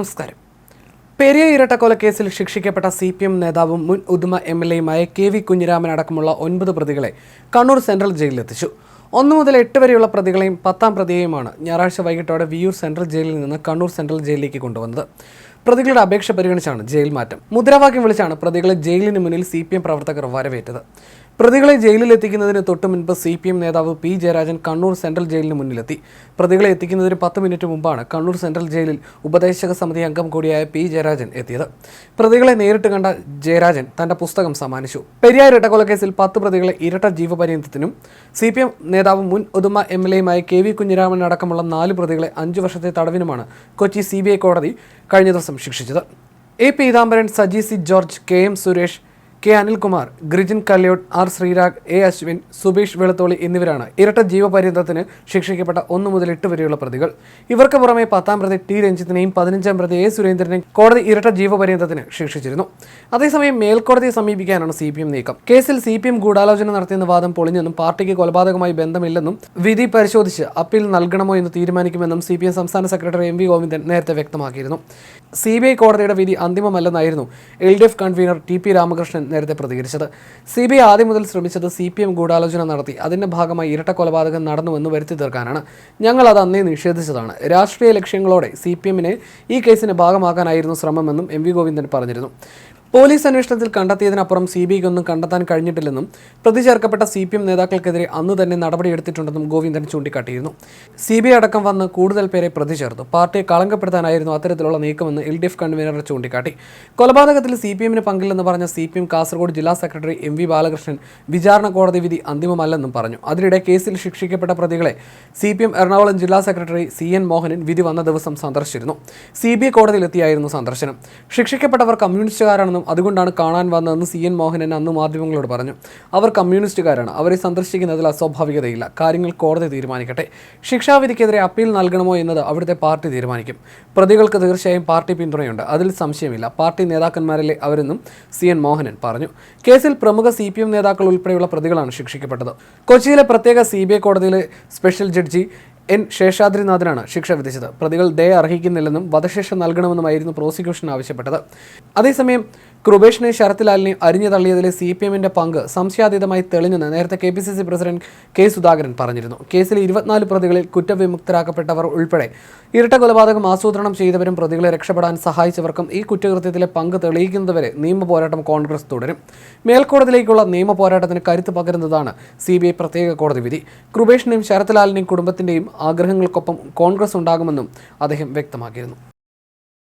നമസ്കാരം. പെരിയ ഇരട്ടക്കൊലക്കേസിൽ ശിക്ഷിക്കപ്പെട്ട സി പി എം നേതാവും മുൻ ഉദുമ എം എൽ എയുമായ കെ വി കുഞ്ഞിരാമൻ അടക്കമുള്ള ഒൻപത് പ്രതികളെ കണ്ണൂർ സെൻട്രൽ ജയിലിലെത്തിച്ചു. ഒന്നു മുതൽ എട്ട് വരെയുള്ള പ്രതികളെയും പത്താം പ്രതിയെയുമാണ് ഞായറാഴ്ച വൈകിട്ടോടെ വിയൂർ സെൻട്രൽ ജയിലിൽ നിന്ന് കണ്ണൂർ സെൻട്രൽ ജയിലിലേക്ക് കൊണ്ടുവന്നത്. പ്രതികളുടെ അപേക്ഷ പരിഗണിച്ചാണ് ജയിൽ മാറ്റം. മുദ്രാവാക്യം വിളിച്ചാണ് പ്രതികളെ ജയിലിന് മുന്നിൽ സി പി എം പ്രവർത്തകർ വരവേറ്റത്. പ്രതികളെ ജയിലിൽ എത്തിക്കുന്നതിന് തൊട്ടു മുൻപ് സി പി എം നേതാവ് പി ജയരാജൻ കണ്ണൂർ സെൻട്രൽ ജയിലിന് മുന്നിലെത്തി. പ്രതികളെ എത്തിക്കുന്നതിന് പത്ത് മിനിറ്റ് മുമ്പാണ് കണ്ണൂർ സെൻട്രൽ ജയിലിൽ ഉപദേശക സമിതി അംഗം കൂടിയായ പി ജയരാജൻ എത്തിയത്. പ്രതികളെ നേരിട്ട് കണ്ട ജയരാജൻ തന്റെ പുസ്തകം സമ്മാനിച്ചു. പെരിയാർ ഇരട്ടക്കൊലക്കേസിൽ പത്ത് പ്രതികളെ ഇരട്ട ജീവപര്യന്തത്തിനും സി പി എം നേതാവും മുൻ ഉദുമ എം എൽ എയുമായ കെ വി കുഞ്ഞിരാമൻ അടക്കമുള്ള നാല് പ്രതികളെ അഞ്ചു വർഷത്തെ തടവിനുമാണ് കൊച്ചി സി കോടതി കഴിഞ്ഞ ദിവസം ശിക്ഷിച്ചത്. A Peethambaran Saji C George K M Suresh K Anilkumar Grijin Kalyot R Sreerag A Ashwin Subeesh Veluthol എന്നിവരാണ് ഇരട്ട ജീവപര്യന്തത്തിന് ശിക്ഷിക്കപ്പെട്ട ഒന്നു മുതൽ എട്ട് വരെയുള്ള പ്രതികൾ. ഇവർക്ക് പുറമെ പത്താം പ്രതി ടി രഞ്ജിത്തിനെയും പതിനഞ്ചാം പ്രതി എ സുരേന്ദ്രനെയും കോടതി ഇരട്ട ജീവപര്യന്തത്തിന് ശിക്ഷിച്ചിരുന്നു. അതേസമയം മേൽക്കോടതിയെ സമീപിക്കാനാണ് സി പി എം നീക്കം. കേസിൽ സി പി എം ഗൂഢാലോചന നടത്തിയെന്ന വാദം പൊളിഞ്ഞെന്നും പാർട്ടിക്ക് കൊലപാതകമായി ബന്ധമില്ലെന്നും വിധി പരിശോധിച്ച് അപ്പീൽ നൽകണമോ എന്ന് തീരുമാനിക്കുമെന്നും സി പി എം സംസ്ഥാന സെക്രട്ടറി എം വി ഗോവിന്ദൻ നേരത്തെ വ്യക്തമാക്കിയിരുന്നു. സി ബി ഐ കോടതിയുടെ വിധി അന്തിമമല്ലെന്നായിരുന്നു L D F convener T P Ramakrishnan നേരത്തെ പ്രതികരിച്ചത്. സി ബി ഐ ആദ്യം മുതൽ ശ്രമിച്ചത് സി പി എം ഗൂഢാലോചന നടത്തി. അതിന്റെ ഭാഗമായി ഇരട്ട കൊലപാതകം നടന്നുവെന്ന് വരുത്തി തീർക്കാനാണ്. ഞങ്ങൾ അത് അന്നേ നിഷേധിച്ചതാണ്. രാഷ്ട്രീയ ലക്ഷ്യങ്ങളോടെ സി പി എമ്മിനെ ഈ കേസിന് ഭാഗമാക്കാനായിരുന്നു ശ്രമമെന്നും എം വി ഗോവിന്ദൻ പറഞ്ഞിരുന്നു. പോലീസ് അന്വേഷണത്തിൽ കണ്ടെത്തിയതിനപ്പുറം സി ബി ഐക്കൊന്നും കണ്ടെത്താൻ കഴിഞ്ഞിട്ടില്ലെന്നും പ്രതി ചേർക്കപ്പെട്ട സി പി എം നേതാക്കൾക്കെതിരെ അന്ന് തന്നെ നടപടിയെടുത്തിട്ടുണ്ടെന്നും ഗോവിന്ദൻ ചൂണ്ടിക്കാട്ടിയിരുന്നു. സി ബി ഐ അടക്കം വന്ന് കൂടുതൽ പേരെ പ്രതി ചേർത്തു. പാർട്ടിയെ കളങ്കപ്പെടുത്താനായിരുന്നു അത്തരത്തിലുള്ള നീക്കമെന്ന് എൽ ഡി എഫ് കൺവീനർ ചൂണ്ടിക്കാട്ടി. കൊലപാതകത്തിൽ സി പി എമ്മിന് പങ്കില്ലെന്ന് പറഞ്ഞ സി പി എം കാസർഗോഡ് ജില്ലാ സെക്രട്ടറി എം വി ബാലകൃഷ്ണൻ വിചാരണ കോടതി വിധി അന്തിമമല്ലെന്നും പറഞ്ഞു. അതിനിടെ കേസിൽ ശിക്ഷിക്കപ്പെട്ട പ്രതികളെ സി പി എം എറണാകുളം ജില്ലാ സെക്രട്ടറി സി എൻ മോഹനൻ വിധി വന്ന ദിവസം സന്ദർശിച്ചിരുന്നു. സി ബി ഐ കോടതിയിലെത്തിയായിരുന്നു സന്ദർശനം. ശിക്ഷിക്കപ്പെട്ടവർ കമ്മ്യൂണിസ്റ്റുകാരാണെന്നും അതുകൊണ്ടാണ് കാണാൻ വന്നതെന്ന് സി എൻ മോഹനൻ അന്ന് മാധ്യമങ്ങളോട് പറഞ്ഞു. അവർ കമ്മ്യൂണിസ്റ്റുകാരാണ്. അവരെ സന്ദർശിക്കുന്നതിൽ അസ്വാഭാവികതയില്ല. കാര്യങ്ങൾ കോടതി തീരുമാനിക്കട്ടെ. ശിക്ഷാവിധിക്കെതിരെ അപ്പീൽ നൽകണമോ എന്നത് അവിടുത്തെ പാർട്ടി തീരുമാനിക്കും. പ്രതികൾക്ക് തീർച്ചയായും പാർട്ടി പിന്തുണയുണ്ട്. അതിൽ സംശയമില്ല. പാർട്ടി നേതാക്കന്മാരല്ലേ അവരെന്നും സി എൻ മോഹനൻ പറഞ്ഞു. കേസിൽ പ്രമുഖ സി പി എം നേതാക്കൾ ഉൾപ്പെടെയുള്ള പ്രതികളാണ് ശിക്ഷിക്കപ്പെട്ടത്. കൊച്ചിയിലെ പ്രത്യേക സി ബി ഐ കോടതിയിലെ സ്പെഷ്യൽ ജഡ്ജി എൻ ശേഷാദ്രിനാഥനാണ് ശിക്ഷ വിധിച്ചത്. പ്രതികൾ ദയ അർഹിക്കുന്നില്ലെന്നും വധശിക്ഷ നൽകണമെന്നുമായിരുന്നു പ്രോസിക്യൂഷൻ ആവശ്യപ്പെട്ടത്. അതേസമയം കൃപേഷിനെ ശരത്ലാലിനെ അരിഞ്ഞു തള്ളിയതിലെ സി പി എമ്മിന്റെ പങ്ക് സംശയാതീതമായി തെളിഞ്ഞെന്ന് നേരത്തെ K P C C president K Sudhakaran പറഞ്ഞിരുന്നു. കേസിൽ ഇരുപത്തിനാല് പ്രതികളിൽ കുറ്റവിമുക്തരാക്കപ്പെട്ടവർ ഉൾപ്പെടെ ഇരട്ട കൊലപാതകം ആസൂത്രണം ചെയ്തവരും പ്രതികളെ രക്ഷപ്പെടാൻ സഹായിച്ചവർക്കും ഈ കുറ്റകൃത്യത്തിലെ പങ്ക് തെളിയിക്കുന്നതുവരെ നിയമ പോരാട്ടം കോൺഗ്രസ് തുടരും. മേൽക്കോടതിയിലേക്കുള്ള നിയമ പോരാട്ടത്തിന് കരുത്ത് പകരുന്നതാണ് സി ബി ഐ പ്രത്യേക കോടതി വിധി. കൃപേഷിനെയും ശരത്ലാലിനെയും കുടുംബത്തിന്റെയും ആഗ്രഹങ്ങൾക്കൊപ്പം കോൺഗ്രസ് ഉണ്ടാകുമെന്നും അദ്ദേഹം വ്യക്തമാക്കിയിരുന്നു